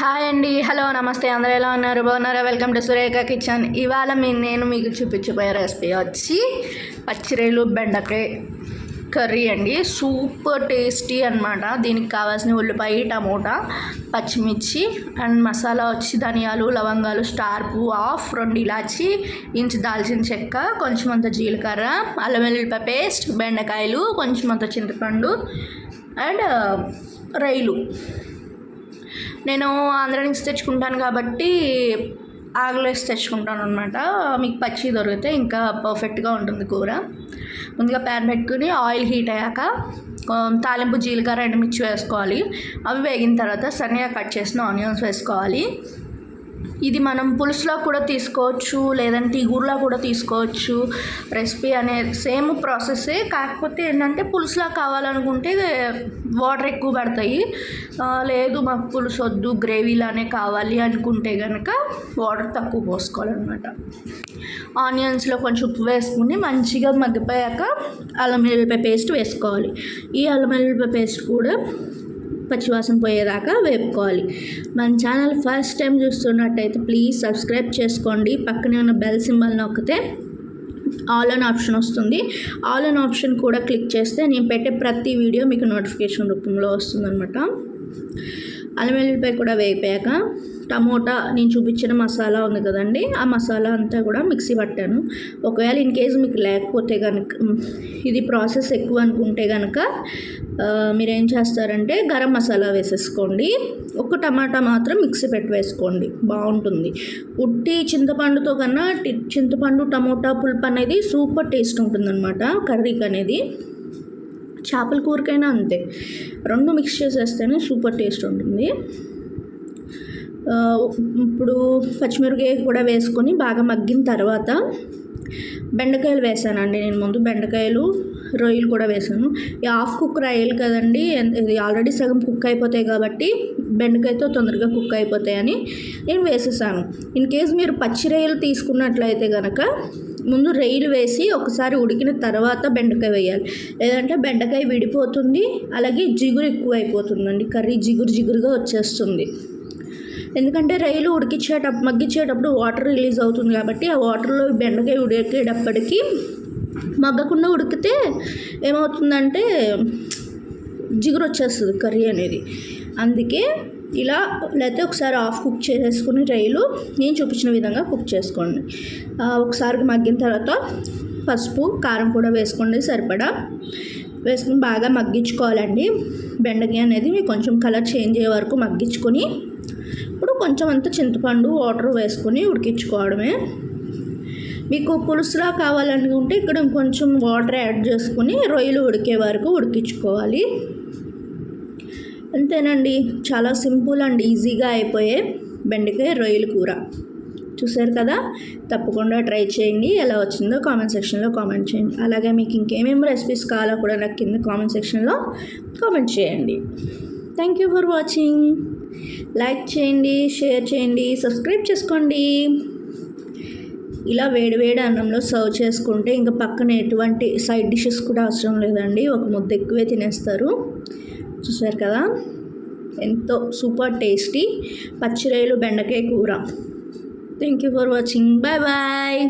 Hi అండి. Hello నమస్తే. అందరూ ఎలా ఉన్నారు? బాగున్నారా? Welcome to Surekha kitchen. ఇవాళ మీ నేను మీకు చూపించబోయే రెసిపీ వచ్చి పచ్చిరేలు బెండకాయ కర్రీ అండి. సూపర్ టేస్టీ అనమాట దీనికి కావాల్సిన ఉల్లిపాయ టమోటా పచ్చిమిర్చి అండ్ మసాలా వచ్చి ధనియాలు లవంగాలు స్టార్ పువ్వు ఆఫ్ రెండు ఇలాచి ఇంచు దాల్చిన చెక్క కొంచెం అంత జీలకర్ర అల్లం వెల్లుల్లిపాయ పేస్ట్ బెండకాయలు కొంచెం అంత చింతపండు అండ్ రైలు. నేను ఆంధ్ర నుంచి తెచ్చుకుంటాను కాబట్టి ఆగలేసి తెచ్చుకుంటాను అనమాట మీకు పచ్చి దొరికితే ఇంకా పర్ఫెక్ట్గా ఉంటుంది కూర. ముందుగా ప్యాన్ పెట్టుకుని ఆయిల్ హీట్ అయ్యాక తాలింపు జీలకర్ర ఎండుమిర్చి వేసుకోవాలి. అవి వేగిన తర్వాత సన్నగా కట్ చేసిన ఆనియన్స్ వేసుకోవాలి. ఇది మనం పులుసులో కూడా తీసుకోవచ్చు లేదంటే ఇగురులో కూడా తీసుకోవచ్చు. రెసిపీ అనేది సేమ్ ప్రాసెసే కాకపోతే ఏంటంటే పులుసులా కావాలనుకుంటే వాటర్ ఎక్కువ పడతాయి. లేదు మాకు పులుసు వద్దు గ్రేవీలానే కావాలి అనుకుంటే కనుక వాటర్ తక్కువ పోసుకోవాలన్నమాట. ఆనియన్స్లో కొంచెం ఉప్పు వేసుకుని మంచిగా మగ్గిపోయాక అల్లం వెల్లిపాయ పేస్ట్ వేసుకోవాలి. ఈ అల్లం వెల్లిపాయ పేస్ట్ కూడా పచ్చివాసన పోయేదాకా వేపుకోవాలి. మన ఛానల్ ఫస్ట్ టైం చూస్తున్నట్టయితే ప్లీజ్ సబ్స్క్రైబ్ చేసుకోండి. పక్కనే ఉన్న బెల్ సింబల్ నొక్కితే ఆల్ అన్ ఆప్షన్ వస్తుంది. ఆల్ అన్ ఆప్షన్ కూడా క్లిక్ చేస్తే నేను పెట్టే ప్రతి వీడియో మీకు నోటిఫికేషన్ రూపంలో వస్తుందన్నమాట. అల్లం వెల్లుల్లిపాయ కూడా వేగిపోయాక టమోటా నేను చూపించిన మసాలా ఉంది కదండి ఆ మసాలా అంతా కూడా మిక్సీ పట్టాను. ఒకవేళ ఇన్ కేసు మీకు లేకపోతే కనుక ఇది ప్రాసెస్ ఎక్కువ అనుకుంటే కనుక మీరు ఏం చేస్తారంటే గరం మసాలా వేసేసుకోండి. ఒక టమాటా మాత్రం మిక్సీ పెట్టి వేసుకోండి బాగుంటుంది. ఉట్టి చింతపండుతో కన్నా చింతపండు టమోటా పులుపు అనేది సూపర్ టేస్ట్ ఉంటుందన్నమాట కర్రీకి అనేది చేపల కూరకైనా అంతే. రెండు మిక్స్ చేసేస్తేనే సూపర్ టేస్ట్ ఉంటుంది. ఇప్పుడు పచ్చిమిరపకాయ కూడా వేసుకొని బాగా మగ్గిన తర్వాత బెండకాయలు వేసానండి నేను ముందు బెండకాయలు రొయ్యలు కూడా వేసాను. ఈ హాఫ్ కుక్ రొయ్యలు కదండి ఇది ఆల్రెడీ సగం కుక్ అయిపోతాయి కాబట్టి బెండకాయతో తొందరగా కుక్ అయిపోతాయని నేను వేసేసాను. ఇన్ కేస్ మీరు పచ్చి రొయ్యలు తీసుకున్నట్లయితే కనుక ముందు రెయిలు వేసి ఒకసారి ఉడికిన తర్వాత బెండకాయ వేయాలి. లేదంటే బెండకాయ విడిపోతుంది అలాగే జిగురు ఎక్కువ అయిపోతుందండి కర్రీ జిగురు జిగురుగా వచ్చేస్తుంది. ఎందుకంటే రైలు ఉడికించేటప్పుడు మగ్గించేటప్పుడు వాటర్ రిలీజ్ అవుతుంది కాబట్టి ఆ వాటర్లో బెండకాయ ఉడికేటప్పటికి మగ్గకుండా ఉడికితే ఏమవుతుందంటే జిగురు వచ్చేస్తుంది కర్రీ అనేది. అందుకే ఇలా లేకపోతే ఒకసారి ఆఫ్ కుక్ చేసేసుకుని రైలు నేను చూపించిన విధంగా కుక్ చేసుకోండి. ఒకసారి మగ్గిన తర్వాత పసుపు కారం కూడా వేసుకోండి సరిపడా. వేసుకుని బాగా మగ్గించుకోవాలండి. బెండకాయ అనేది మీకు కొంచెం కలర్ చేంజ్ అయ్యే వరకు మగ్గించుకొని ఇప్పుడు కొంచెం అంత చింతపండు వాటర్ వేసుకొని ఉడికించుకోవడమే. మీకు పులుసులా కావాలనుకుంటే ఇక్కడ కొంచెం వాటర్ యాడ్ చేసుకుని రొయ్యలు ఉడికే వరకు ఉడికించుకోవాలి. అంతేనండి. చాలా సింపుల్ అండ్ ఈజీగా అయిపోయే బెండకాయ రొయ్యల కూర. చూసారు కదా? తప్పకుండా ట్రై చేయండి. ఎలా వచ్చిందో కామెంట్ సెక్షన్లో కామెంట్ చేయండి. అలాగే మీకు ఇంకేమేమి రెసిపీస్ కావాలో కూడా నాకు కింద కామెంట్ సెక్షన్లో కామెంట్ చేయండి. Thank you for watching like చేయండి షేర్ చేయండి సబ్స్క్రైబ్ చేసుకోండి. ఇలా వేడివేడి అన్నంలో సర్వ్ చేసుకుంటే ఇంకా పక్కన ఎటువంటి సైడ్ డిషెస్ కూడా అవసరం లేదండి. ఒక ముద్ద ఎక్కువే తినేస్తారు. చూసారు కదా? ఎంతో సూపర్ టేస్టీ పచ్చిరేలు బెండకాయ కూర. Thank you for watching bye bye